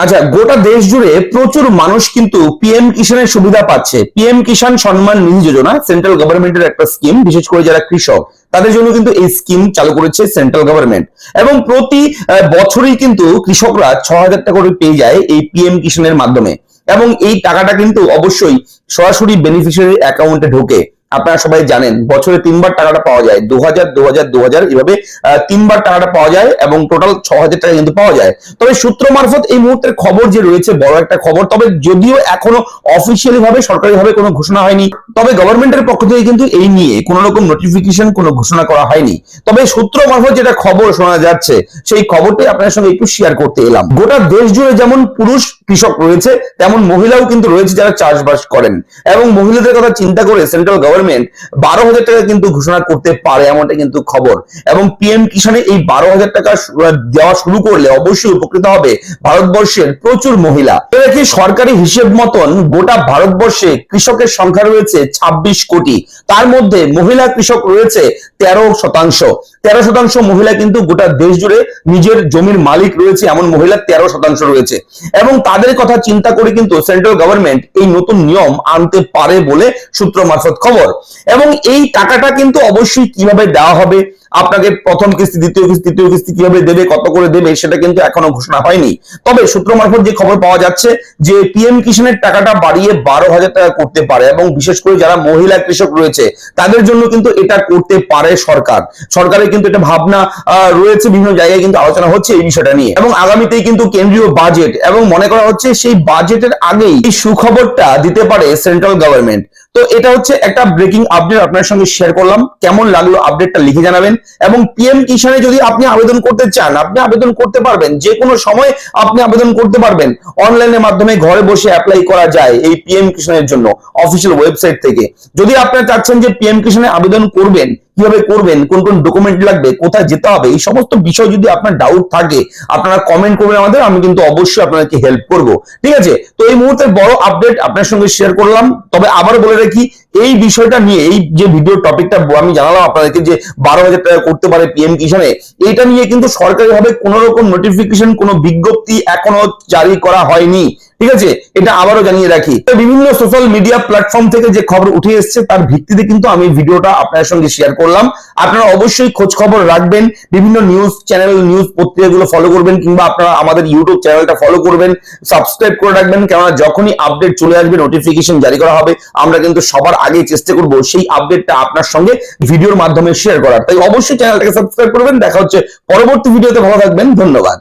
আচ্ছা গোটা দেশ জুড়ে প্রচুর মানুষ কিন্তু পিএম কিষানের সুবিধা পাচ্ছে। পিএম কিষান সম্মান নিধি যোজনা সেন্ট্রাল গভর্নমেন্টের একটা স্কিম বিশেষ করে যারা কৃষক, তাদের জন্য কিন্তু এই স্কিম চালু করেছে সেন্ট্রাল গভর্নমেন্ট এবং প্রতি বছরই কিন্তু কৃষকরা ছ হাজার টাকা করে পেয়ে যায় এই পিএম কিষানের মাধ্যমে। এবং এই টাকাটা কিন্তু অবশ্যই সরাসরি বেনিফিশিয়ারি অ্যাকাউন্টে ঢোকে। আপনারা সবাই জানেন, বছরে তিনবার টাকাটা পাওয়া যায়। দু হাজার দু হাজার দু হাজার এভাবে তিনবার টাকাটা পাওয়া যায় এবং টোটাল ছ হাজার টাকা কিন্তু পাওয়া যায়। তবে সূত্র মারফত এই মুহূর্তের খবর যে রয়েছে, বড় একটা খবর। তবে যদিও এখনও অফিসিয়ালি ভাবে সরকারি ভাবে কোনো ঘোষণা হয়নি, তবে গভর্নমেন্টের পক্ষ থেকে কিন্তু এই নিয়ে কোনো রকম নোটিফিকেশন কোনো ঘোষণা করা হয়নি। তবে সূত্র মারফত যেটা খবর শোনা যাচ্ছে, সেই খবরটাই আপনার সঙ্গে একটু শেয়ার করতে এলাম। গোটা দেশ জুড়ে যেমন পুরুষ কৃষক রয়েছে, তেমন মহিলাও কিন্তু রয়েছে যারা চাষবাস করেন। এবং মহিলাদের কথা চিন্তা করে সেন্ট্রাল গভর্নমেন্ট বারো হাজার টাকা কিন্তু ঘোষণা করতে পারে এমনটা কিন্তু খবর। এবং পিএম কিষানে এই বারো হাজার টাকা দেওয়া শুরু করলে অবশ্যই উপকৃত হবে ভারতবর্ষের প্রচুর মহিলা। দেখি সরকারি হিসেব মতন গোটা ভারতবর্ষে কৃষকের সংখ্যা রয়েছে ছাব্বিশ কোটি। তার মধ্যে মহিলা কৃষক রয়েছে তেরো শতাংশ। তেরো শতাংশ মহিলা কিন্তু গোটা দেশ জুড়ে নিজের জমির মালিক রয়েছে, এমন মহিলা তেরো শতাংশ রয়েছে। এবং তাদের কথা চিন্তা করে কিন্তু সেন্ট্রাল গভর্নমেন্ট এই নতুন নিয়ম আনতে পারে বলে সূত্র মারফত খবর। এবং এই টাকাটা কিন্তু অবশ্যই কীভাবে দেওয়া হবে? আপনাকে প্রথম কিস্তি, দ্বিতীয় কিস্তি, তৃতীয় কিস্তি কীভাবে দেবে, কত করে দেবে, সেটা কিন্তু এখনও ঘোষণা হয়নি। তবে সূত্র মারফত যে খবর পাওয়া যাচ্ছে যে পিএম কিষানের টাকাটা বাড়িয়ে বারো হাজার টাকা করতে পারে এবং বিশেষ করে যারা মহিলা কৃষক রয়েছে, তাদের জন্য কিন্তু এটা করতে পারে সরকার। সরকারের কিন্তু এটা ভাবনা রয়েছে, বিভিন্ন জায়গায় কিন্তু আলোচনা হচ্ছে এই বিষয়টা নিয়ে। এবং আগামীতেই কিন্তু কেন্দ্রীয় বাজেট, এবং মনে করা হচ্ছে সেই বাজেটের আগেই এই সুখবরটা দিতে পারে সেন্ট্রাল গভর্নমেন্ট। তো এটা হচ্ছে একটা ব্রেকিং আপডেট আপনার সঙ্গে শেয়ার করলাম। কেমন লাগল আপডেটটা লিখে জানাবেন। এবং পিএম কিষানে যদি আপনি আবেদন করতে চান, আপনি আবেদন করতে পারবেন। যে কোনো সময় আপনি আবেদন করতে পারবেন। অনলাইনের মাধ্যমে ঘরে বসে অ্যাপ্লাই করা যায় এই পিএম কিষানের জন্য অফিসিয়াল ওয়েবসাইট থেকে। যদি আপনারা চাচ্ছেন যে পিএম কিষানে আবেদন করবেন কীভাবে করবেন, কোন কোন ডকুমেন্ট লাগবে, কোথায় যেতে হবে, এই সমস্ত বিষয় যদি আপনার ডাউট থাকে, আপনারা কমেন্ট করবেন আমাদের, আমি কিন্তু অবশ্যই আপনাদেরকে হেল্প করব। ঠিক আছে? তো এই মুহূর্তে বড় আপডেট আপনার সঙ্গে শেয়ার করলাম। তবে আবার বলে রাখি, এই বিষয়টা নিয়ে, এই যে ভিডিও টপিকটা আমি জানালাম আপনাদেরকে যে বারো হাজার টাকা করতে পারে পিএম কিষানে এটা নিয়ে কিন্তু সরকারিভাবে কোনো রকম নোটিফিকেশন কোনো বিজ্ঞপ্তি এখনও জারি করা হয়নি। ঠিক আছে? এটা আবারও জানিয়ে রাখি। বিভিন্ন সোশ্যাল মিডিয়া প্ল্যাটফর্ম থেকে যে খবর উঠে এসেছে, তার ভিত্তিতে কিন্তু আমি ভিডিওটা আপনার সঙ্গে শেয়ার করলাম। আপনারা অবশ্যই খোঁজ খবর রাখবেন, বিভিন্ন নিউজ চ্যানেল নিউজ পত্রিকাগুলো ফলো করবেন, কিংবা আপনারা আমাদের ইউটিউব চ্যানেলটা ফলো করবেন সাবস্ক্রাইব করে রাখবেন, কেননা যখনই আপডেট চলে আসবে নোটিফিকেশন জারি করা হবে, আমরা কিন্তু সবার আগে চেষ্টা করব সেই আপডেটটা আপনার সঙ্গে ভিডিওর মাধ্যমে শেয়ার করার। তাই অবশ্যই চ্যানেলটাকে সাবস্ক্রাইব করবেন, দেখা হচ্ছে পরবর্তী ভিডিওতে ভালো থাকবেন, ধন্যবাদ।